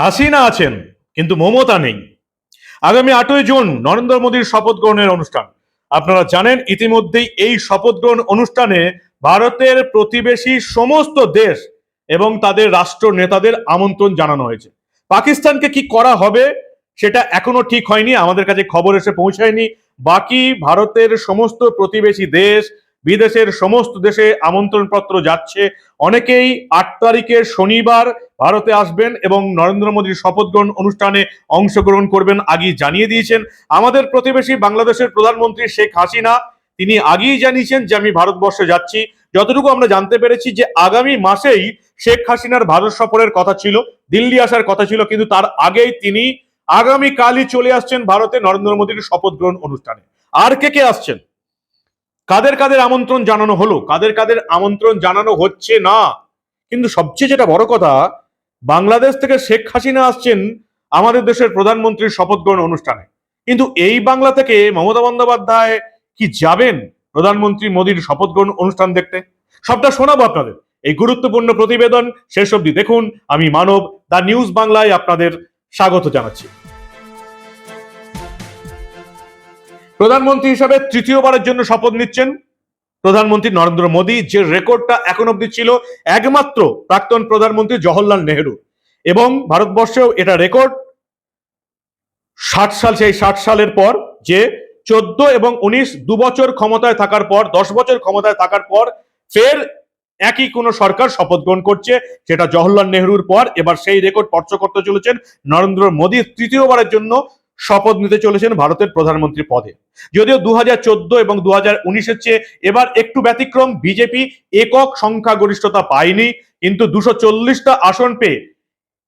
হাসিনা আছেন, কিন্তু মমতা নেই। আগামী আটই জুন নরেন্দ্র মোদীর শপথ গ্রহণের অনুষ্ঠান। আপনারা জানেন, ইতিমধ্যেই এই শপথ গ্রহণ অনুষ্ঠানে ভারতের প্রতিবেশী সমস্ত দেশ এবং তাদের রাষ্ট্র নেতাদের আমন্ত্রণ জানানো হয়েছে। পাকিস্তানকে কি করা হবে, সেটা এখনও ঠিক হয়নি, আমাদের কাছে খবর এসে পৌঁছায়নি। বাকি ভারতের সমস্ত প্রতিবেশী দেশ, বিদেশের সমস্ত দেশে আমন্ত্রণ পত্র যাচ্ছে। অনেকেই আট তারিখে শনিবার ভারতে আসবেন এবং নরেন্দ্র মোদীর শপথ গ্রহণ অনুষ্ঠানে অংশগ্রহণ করবেন আগেই জানিয়ে দিয়েছেন আমাদের প্রতিবেশী বাংলাদেশের প্রধানমন্ত্রী শেখ হাসিনা। তিনি আগেই জানিয়েছেন যে, আমি ভারতবর্ষে যাচ্ছি। যতটুকু আমরা জানতে পেরেছি যে, আগামী মাসেই শেখ হাসিনার ভারত সফরের কথা ছিল, দিল্লি আসার কথা ছিল, কিন্তু তার আগেই তিনি আগামী কালই চলে আসছেন ভারতে নরেন্দ্র মোদীর শপথ গ্রহণ অনুষ্ঠানে। আর কে কে আসছেন? কাদের কাদের আমন্ত্রণ জানানো হলো? কাদের কাদের আমন্ত্রণ জানানো হচ্ছে না? কিন্তু সবচেয়ে যেটা বড় কথা বাংলাদেশ থেকে শেখ হাসিনা আসছেন আমাদের দেশের প্রধানমন্ত্রীর শপথ গ্রহণ অনুষ্ঠানে। কিন্তু এই বাংলা থেকে মমতা বন্দ্যোপাধ্যায় কি যাবেন প্রধানমন্ত্রী মোদীর শপথ গ্রহণ অনুষ্ঠান দেখতে? সবটা শোনাবো আপনাদের। এই গুরুত্বপূর্ণ প্রতিবেদন শেষ অবধি দেখুন। আমি মানব দা নিউজ বাংলায় আপনাদের স্বাগত জানাচ্ছি। প্রধানমন্ত্রী হিসাবে তৃতীয়বারের জন্য শপথ নিচ্ছেন। প্রধানমন্ত্রী নরেন্দ্র মোদী, যে রেকর্ডটা এখন অব্দি ছিল একমাত্র প্রাক্তন প্রধানমন্ত্রী জওহরলাল নেহেরু। এবং ভারতবর্ষেও এটা রেকর্ড ষাট সাল, সেই ষাট সালের পর যে চোদ্দ এবং উনিশ দু বছর ক্ষমতায় থাকার পর, দশ বছর ক্ষমতায় থাকার পর ফের একই কোনো সরকার শপথ গ্রহণ করছে, সেটা জওহরলাল নেহরুর পর। এবার সেই রেকর্ড স্পর্শ করতে চলেছেন নরেন্দ্র মোদী তৃতীয়বারের জন্য শপথ নিতে চলেছেন ভারতের প্রধানমন্ত্রী পদে। যদিও দু হাজার চোদ্দ এবং দু হাজার উনিশের চেয়ে এবার একটু ব্যতিক্রম বিজেপি একক সংখ্যাগরিষ্ঠতা পায়নি, কিন্তু দুশো চল্লিশটা আসন পেয়ে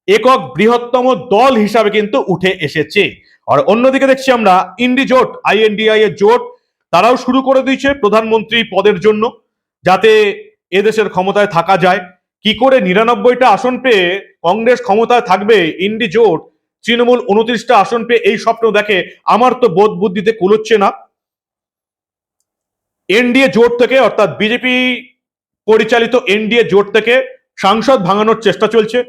একক বৃহত্তম দল হিসাবে কিন্তু উঠে এসেছে। আর অন্যদিকে দেখছি আমরা ইন্ডি জোট, আইএনডিআই এর জোট, তারাও শুরু করে দিয়েছে প্রধানমন্ত্রী পদের জন্য, যাতে এদেশের ক্ষমতায় থাকা যায়। কি করে নিরানব্বইটা আসন পেয়ে কংগ্রেস ক্ষমতায় থাকবে ইন্ডি জোট তৃণমূল উনত্রিশটা আসন পেয়ে এই স্বপ্ন দেখে আমার তো বোধ বুদ্ধিতে কুলোচ্ছে না। এনডিএ জোট থেকে, অর্থাৎ বিজেপি পরিচালিত এনডিএ জোট থেকে সাংসদ ভাঙানোর চেষ্টা চলছে।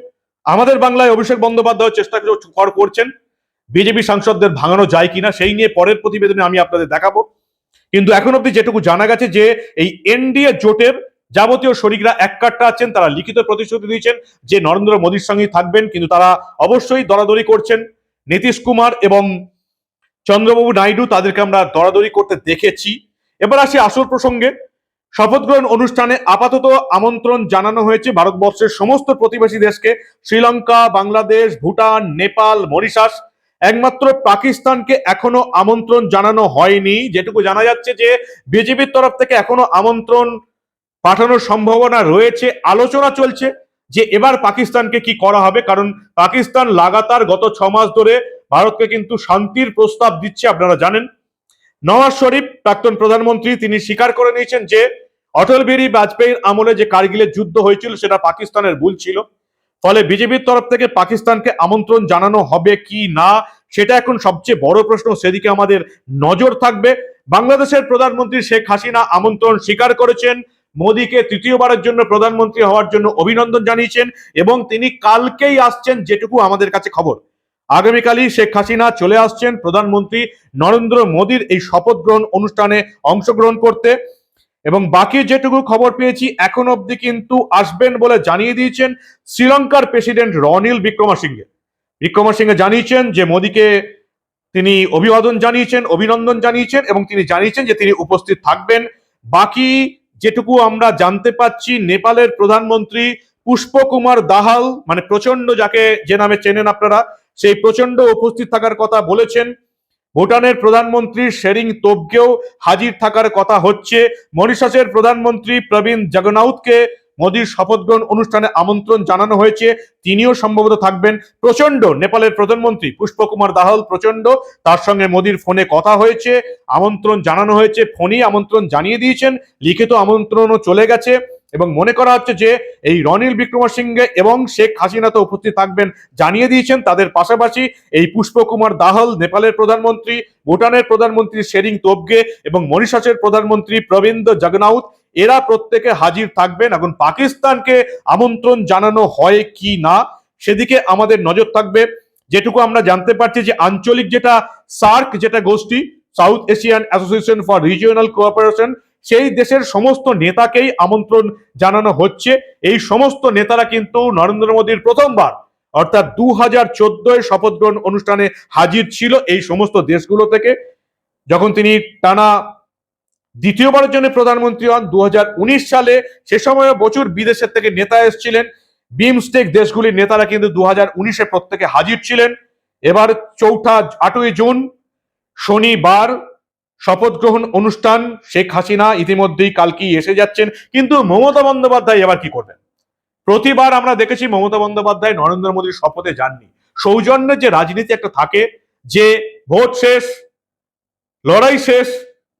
আমাদের বাংলায় অভিষেক বন্দ্যোপাধ্যায় চেষ্টা কর- করছেন। বিজেপি সাংসদদের ভাঙানো যায় কিনা সেই নিয়ে পরের প্রতিবেদনে আমি আপনাদের দেখাবো। কিন্তু এখন অব্দি যেটুকু জানা গেছে যে এই এনডিএ জোটের যাবতীয় শরিকরা এক কাট্টা আছেন, তারা লিখিত প্রতিশ্রুতি দিয়েছেন যে নরেন্দ্র মোদীর সঙ্গে থাকবেন, কিন্তু তারা অবশ্যই দরাদরি করছেন। নীতিশ কুমার এবং চন্দ্রবাবু নাইডু তাদেরকে আমরা দরাদরি করতে দেখেছি। এবার আসি আসল প্রসঙ্গে। শপথ গ্রহণ অনুষ্ঠানে আপাতত আমন্ত্রণ জানানো হয়েছে ভারতবর্ষের সমস্ত প্রতিবেশী দেশকে, শ্রীলঙ্কা, বাংলাদেশ, ভুটান, নেপাল, মরিশাস। একমাত্র পাকিস্তানকে এখনও আমন্ত্রণ জানানো হয়নি। যেটুকু জানা যাচ্ছে যে বিজেপির তরফ থেকে এখনও আমন্ত্রণ পাঠানোর সম্ভাবনা রয়েছে, আলোচনা চলছে যে এবার পাকিস্তানকে কি করা হবে, কারণ পাকিস্তান লাগাতার গত ছ মাস ধরে ভারতকে কিন্তু শান্তির প্রস্তাব দিচ্ছে, আপনারা জানেন। নওয়াজ শরীফ, প্রাক্তন প্রধানমন্ত্রী, তিনি স্বীকার করে নিয়েছেন যে অটল বিহারী বাজপেয়ীর আমলে যে কার্গিলের যুদ্ধ হয়েছিল, সেটা পাকিস্তানের ভুল ছিল। ফলে বিজেপির তরফ থেকে পাকিস্তানকে আমন্ত্রণ জানানো হবে কি না, সেটা এখন সবচেয়ে বড় প্রশ্ন, সেদিকে আমাদের নজর থাকবে। বাংলাদেশের প্রধানমন্ত্রী শেখ হাসিনা আমন্ত্রণ স্বীকার করেছেন মোদীকে তৃতীয়বারের জন্য প্রধানমন্ত্রী হওয়ার জন্য অভিনন্দন জানিয়েছেন এবং তিনি কালকেই আসছেন যেটুকু আমাদের কাছে খবর। আগামীকালই শেখ হাসিনা চলে আসছেন প্রধানমন্ত্রী নরেন্দ্র মোদীর এই শপথ গ্রহণ অনুষ্ঠানে অংশগ্রহণ করতে এবং বাকি যেটুকু খবর পেয়েছি এখন অবধি কিন্তু আসবেন বলে জানিয়ে দিয়েছেন শ্রীলঙ্কার প্রেসিডেন্ট রনিল বিক্রমাসিংহে বিক্রমাসিংহে জানিয়েছেন যে মোদীকে তিনি অভিবাদন জানিয়েছেন, অভিনন্দন জানিয়েছেন এবং তিনি জানিয়েছেন যে তিনি উপস্থিত থাকবেন। বাকি যেটুকু আমরা জানতে পাচ্ছি, নেপালের প্রধানমন্ত্রী পুষ্প কুমার দাহাল মানে প্রচণ্ড যাকে যে নামে চেনেন আপনারা, সেই প্রচণ্ড উপস্থিত থাকার কথা বলেছেন। ভুটানের প্রধানমন্ত্রী শেরিং তোপকেও হাজির থাকার কথা হচ্ছে। মরিশাসের প্রধানমন্ত্রী প্রবীণ জগন্নাথকে মোদীর শপথ গ্রহণ অনুষ্ঠানে আমন্ত্রণ জানানো হয়েছে। তিনিও সম্ভবত থাকবেন প্রচণ্ড নেপালের প্রধানমন্ত্রী পুষ্পকুমার দাহাল প্রচণ্ড তার সঙ্গে মোদীর ফোনে কথা হয়েছে, আমন্ত্রণ জানানো হয়েছে, ফোনেই আমন্ত্রণ জানিয়ে দিয়েছেন, লিখিত আমন্ত্রণও চলে গেছে। এবং মনে করা হচ্ছে যে, এই রনিল বিক্রমসিংহে এবং শেখ হাসিনা তো উপস্থিত থাকবেন জানিয়ে দিয়েছেন তাদের পাশাপাশি। এই পুষ্পকুমার দাহল নেপালের প্রধানমন্ত্রী, ভুটানের প্রধানমন্ত্রী শেরিং তোবগে এবং মরিশাসের প্রধানমন্ত্রী প্রবীন্দ জগনাউত এরা প্রত্যেকে হাজির থাকবেন এখন পাকিস্তানকে আমন্ত্রণ জানানো হয় কি না, সেদিকে আমাদের নজর থাকবে। যেটুকু আমরা জানতে পারছি যে আঞ্চলিক যেটা সার্ক, যেটা গোষ্ঠী, South Asian Association for Regional Cooperation, সেই দেশের সমস্ত নেতাকেই আমন্ত্রণ জানানো হচ্ছে। এই সমস্ত নেতারা কিন্তু নরেন্দ্র মোদীর প্রথমবার, অর্থাৎ দু হাজার চোদ্দোয় শপথ গ্রহণ অনুষ্ঠানে হাজির ছিল এই সমস্ত দেশগুলো থেকে। যখন তিনি টানা দ্বিতীয়বারের জন্য প্রধানমন্ত্রী হন। দু হাজার উনিশ সালে সে সময় প্রচুর বিদেশের থেকে নেতা এসেছিলেন। বিমস্টেক দেশগুলির নেতারা কিন্তু দু হাজার উনিশে প্রত্যেকে হাজির ছিলেন। এবার চৌঠা আটই জুন, শনিবার শপথ গ্রহণ অনুষ্ঠান। শেখ হাসিনা ইতিমধ্যেই কালকেই এসে যাচ্ছেন। কিন্তু মমতা বন্দ্যোপাধ্যায় এবার কি করবেন? প্রতিবার আমরা দেখেছি মমতা বন্দ্যোপাধ্যায়, নরেন্দ্র মোদীর শপথে যাননি। সৌজন্যের যে রাজনীতি একটা থাকে, যে ভোট শেষ, লড়াই শেষ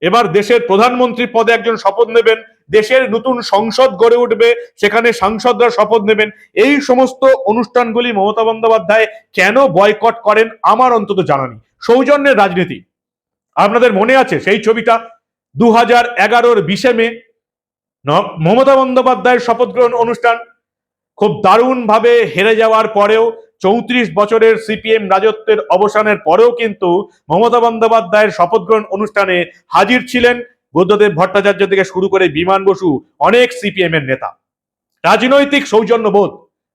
এবার দেশের প্রধানমন্ত্রী পদে একজন শপথ নেবেন, দেশের নতুন সংসদ গড়ে উঠবে, সেখানে সাংসদরা শপথ নেবেন। এই সমস্ত অনুষ্ঠানগুলি মমতা বন্দ্যোপাধ্যায় কেন বয়কট করেন আমার অন্তত জানা নেই। সৌজন্যের রাজনীতি। আপনাদের মনে আছে সেই ছবিটা? দু হাজার এগারোর বিশে মে মমতা বন্দ্যোপাধ্যায়ের শপথ গ্রহণ অনুষ্ঠান। খুব দারুণভাবে হেরে যাওয়ার পরেও চৌত্রিশ বছরের সিপিএম রাজত্বের অবসানের পরেও কিন্তু মমতা বন্দ্যোপাধ্যায়ের শপথ গ্রহণ অনুষ্ঠানে হাজির ছিলেন বুদ্ধদেব ভট্টাচার্য থেকে শুরু করে বিমান বসু অনেক সিপিএম এর নেতা। রাজনৈতিক সৌজন্যবোধ,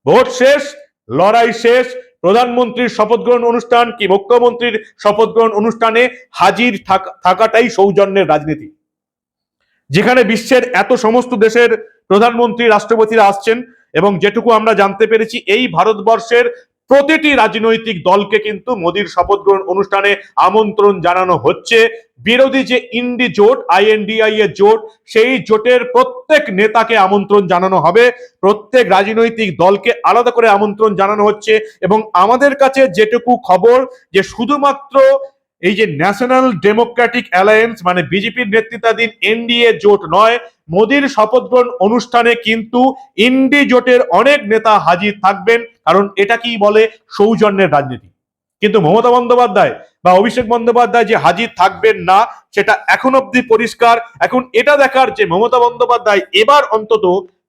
ভোট শেষ, লড়াই শেষ, প্রধানমন্ত্রীর শপথ গ্রহণ অনুষ্ঠান কি মুখ্যমন্ত্রীর শপথ গ্রহণ অনুষ্ঠানে হাজির থাকা- থাকাটাই সৌজন্যের রাজনীতি। যেখানে বিশ্বের এত সমস্ত দেশের প্রধানমন্ত্রী, রাষ্ট্রপতিরা আসছেন এবং যেটুকু আমরা জানতে পেরেছি, এই ভারতবর্ষের প্রতিটি রাজনৈতিক দলকে কিন্তু মোদীর শপথ গ্রহণ অনুষ্ঠানে আমন্ত্রণ জানানো হচ্ছে। বিরোধী যে ইন্ডি জোট, আইএনডিআই এর জোট, সেই জোটের প্রত্যেক নেতাকে আমন্ত্রণ জানানো হবে। প্রত্যেক রাজনৈতিক দলকে আলাদা করে আমন্ত্রণ জানানো হচ্ছে এবং আমাদের কাছে যেটুকু খবর যে শুধুমাত্র এই যে ন্যাশনাল ডেমোক্রেটিক অ্যালায়েন্স মানে বিজেপির নেতৃত্বাধীন এনডিএ জোট নয়, মোদীর শপথ গ্রহণ অনুষ্ঠানে কিন্তু ইন্ডি জোটের অনেক নেতা হাজির থাকবেন, কারণ এটা কি বলে? সৌজন্যের রাজনীতি। কিন্তু মমতা বন্দ্যোপাধ্যায় বা অভিষেক বন্দ্যোপাধ্যায় যে হাজির থাকবেন না, সেটা এখন অব্দি পরিষ্কার। এখন এটা দেখার যে মমতা বন্দ্যোপাধ্যায় এবার অন্তত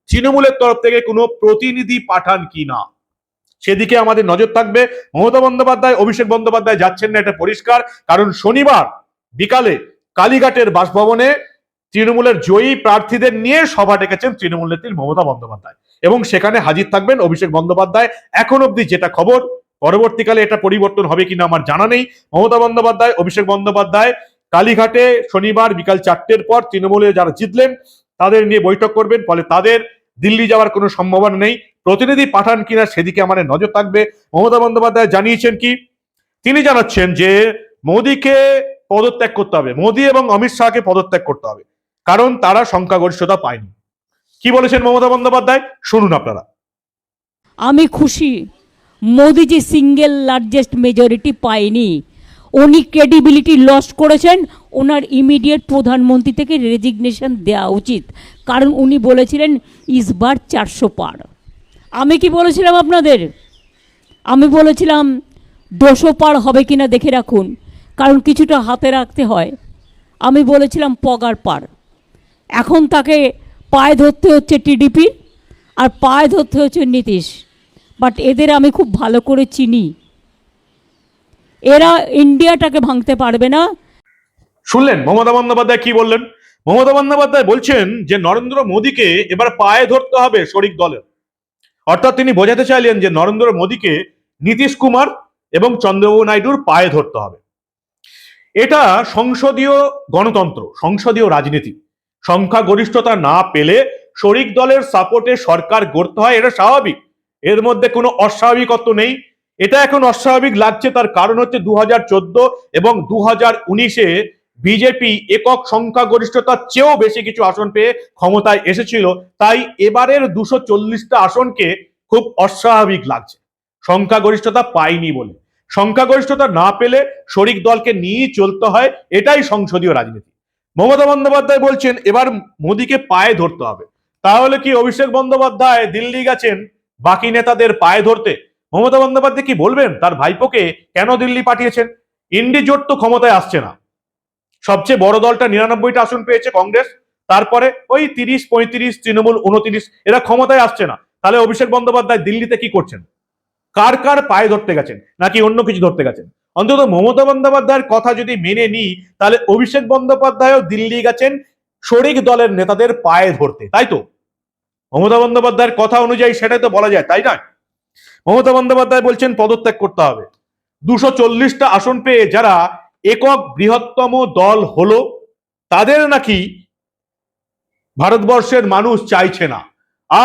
তৃণমূলের তরফ থেকে কোনো প্রতিনিধি পাঠান কি না? সেদিকে আমাদের নজর থাকবে। মমতা বন্দ্যোপাধ্যায়, অভিষেক বন্দ্যোপাধ্যায় যাচ্ছেন না, এটা পরিষ্কার। কারণ শনিবার বিকালে কালীঘাটের বাসভবনে তৃণমূলের জয়ী প্রার্থীদের নিয়ে সভা ডেকেছেন তৃণমূল নেত্রী মমতা বন্দ্যোপাধ্যায়। এবং সেখানে হাজির থাকবেন অভিষেক বন্দ্যোপাধ্যায়। এখন অব্দি যেটা খবর, পরবর্তীকালে এটা পরিবর্তন হবে কিনা আমার জানা নেই। মমতা বন্দ্যোপাধ্যায়, অভিষেক বন্দ্যোপাধ্যায় কালীঘাটে শনিবার বিকাল চারটের পর তৃণমূলে যারা জিতলেন, তাদের নিয়ে বৈঠক করবেন, ফলে তাদের দিল্লি যাওয়ার কোনো সম্ভাবনা নেই। প্রতিনিধি পাঠান কিনা সেদিকে আমাদের নজর থাকবে। মমতা বন্দ্যোপাধ্যায় জানিয়েছেন কি, তিনি জানাচ্ছেন যে মোদীকে পদত্যাগ করতে হবে। মোদী এবং অমিত শাহকে পদত্যাগ করতে হবে। কারণ তারা সংখ্যাগরিষ্ঠতা পায়নি। কি বলেছেন মমতা বন্দ্যোপাধ্যায়? শুনুন আপনারা। আমি খুশি। মোদিজি সিঙ্গেল লার্জেস্ট মেজরিটি পায়নি। উনি ক্রেডিবিলিটি লস করেছেন। ওনার ইমিডিয়েট প্রধানমন্ত্রী থেকে রেজিগনেশন দেওয়া উচিত। কারণ উনি বলেছিলেন ইসবার চারশো পার। আমি কি বলেছিলাম আপনাদের? আমি বলেছিলাম দুশো পার হবে কিনা দেখে রাখুন, কারণ কিছুটা হাতে রাখতে হয়। আমি বলেছিলাম, পগার পার এখন তাকে পায়ে ধরতে হচ্ছে টিডিপি আর পায়ে ধরতে হচ্ছে নীতিশ। বাট এদের আমি খুব ভালো করে চিনি। এরা ইন্ডিয়াটাকে ভাঙতে পারবে না। শুনলেন, মমতা বন্দ্যোপাধ্যায় কি বললেন? মমতা বন্দ্যোপাধ্যায় বলছেন যে, নরেন্দ্র মোদীকে এবার পায়ে ধরতে হবে শরিক দলের। অর্থাৎ তিনি বোঝাতে চাইলেন যে নরেন্দ্র মোদীকে নীতিশ কুমার এবং চন্দ্রবাবু নাইডুর পায়ে ধরতে হবে। এটা সংসদীয় গণতন্ত্র, সংসদীয় রাজনীতি। সংখ্যাগরিষ্ঠতা না পেলে শরিক দলের সাপোর্টে সরকার গড়তে হয়, এটা স্বাভাবিক। এর মধ্যে কোনো অস্বাভাবিকত্ব নেই। এটা এখন অস্বাভাবিক লাগছে, তার কারণ হচ্ছে দু হাজার চোদ্দ এবং দু হাজার উনিশে বিজেপি একক সংখ্যাগরিষ্ঠতার চেয়েও বেশি কিছু আসন পেয়ে ক্ষমতায় এসেছিল, তাই এবারের দুশো চল্লিশটা আসনকে খুব অস্বাভাবিক লাগছে। সংখ্যাগরিষ্ঠতা পায়নি বলে। সংখ্যাগরিষ্ঠতা না পেলে শরিক দলকে নিয়েই চলতে হয়, এটাই সংসদীয় রাজনীতি। মমতা বন্দ্যোপাধ্যায় বলছেন, এবার মোদীকে পায়ে ধরতে হবে। তাহলে কি অভিষেক বন্দ্যোপাধ্যায় দিল্লি গেছেন বাকি নেতাদের পায়ে ধরতে? মমতা বন্দ্যোপাধ্যায় কি বলবেন? তার ভাইপোকে কেন দিল্লি পাঠিয়েছেন? ইন্ডি জোট তো ক্ষমতায় আসছে না। সবচেয়ে বড় দলটা নিরানব্বইটা আসন পেয়েছে কংগ্রেস, তারপরে ওই তিরিশ, পঁয়ত্রিশ, তৃণমূল উনত্রিশ, এরা ক্ষমতায় আসছে না। তাহলে অভিষেক বন্দ্যোপাধ্যায় দিল্লিতে কি করছেন? কার কার পায়ে ধরতে গেছেন? নাকি অন্য কিছু ধরতে গেছেন? অন্তত মমতা বন্দ্যোপাধ্যায়ের কথা যদি মেনে নিই, তাহলে অভিষেক বন্দ্যোপাধ্যায়ও দিল্লি গেছেন শরিক দলের নেতাদের পায়ে ধরতে, তাই তো? মমতা বন্দ্যোপাধ্যায়ের কথা অনুযায়ী সেটাই তো বলা যায়, তাই না মমতা বন্দ্যোপাধ্যায় বলছেন পদত্যাগ করতে হবে। দুশো চল্লিশটা আসন পেয়ে যারা একক বৃহত্তম দল হলো, তাদের নাকি ভারতবর্ষের মানুষ চাইছে না।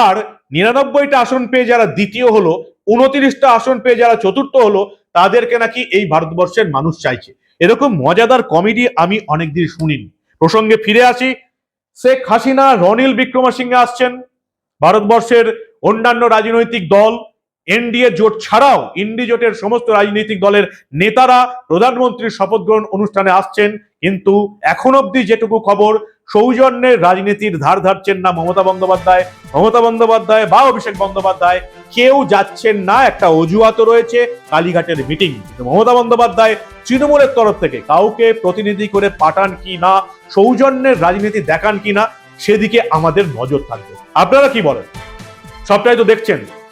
আর নিরানব্বইটা আসন পেয়ে যারা দ্বিতীয় হলো, উনত্রিশটা আসন পেয়ে যারা চতুর্থ হলো, তাদেরকে নাকি এই ভারতবর্ষের মানুষ চাইছে। এরকম মজাদার কমেডি আমি অনেকদিন শুনিনি। প্রসঙ্গে ফিরে আসি, শেখ হাসিনা, রনিল বিক্রমসিংহে আসছেন, ভারতবর্ষের অন্যান্য রাজনৈতিক দল এনডিএ জোট ছাড়াও ইন্ডি জোটের সমস্ত রাজনৈতিক দলের নেতারা প্রধানমন্ত্রীর শপথ গ্রহণ অনুষ্ঠানে আসছেন। কিন্তু এখন অবধি যেটুকু খবর, সৌজন্যের রাজনীতির ধার ধারছেন না মমতা বন্দ্যোপাধ্যায়। মমতা বন্দ্যোপাধ্যায় বা অভিষেক বন্দ্যোপাধ্যায় কেউ যাচ্ছেন না, একটা অজুহাত রয়েছে কালীঘাটের মিটিং মমতা বন্দ্যোপাধ্যায় তৃণমূলের তরফ থেকে কাউকে প্রতিনিধি করে পাঠান কি না, সৌজন্যের রাজনীতি দেখান কি না, সেদিকে আমাদের নজর থাকবে। আপনারা কি বলেন? সবটাই তো দেখছেন।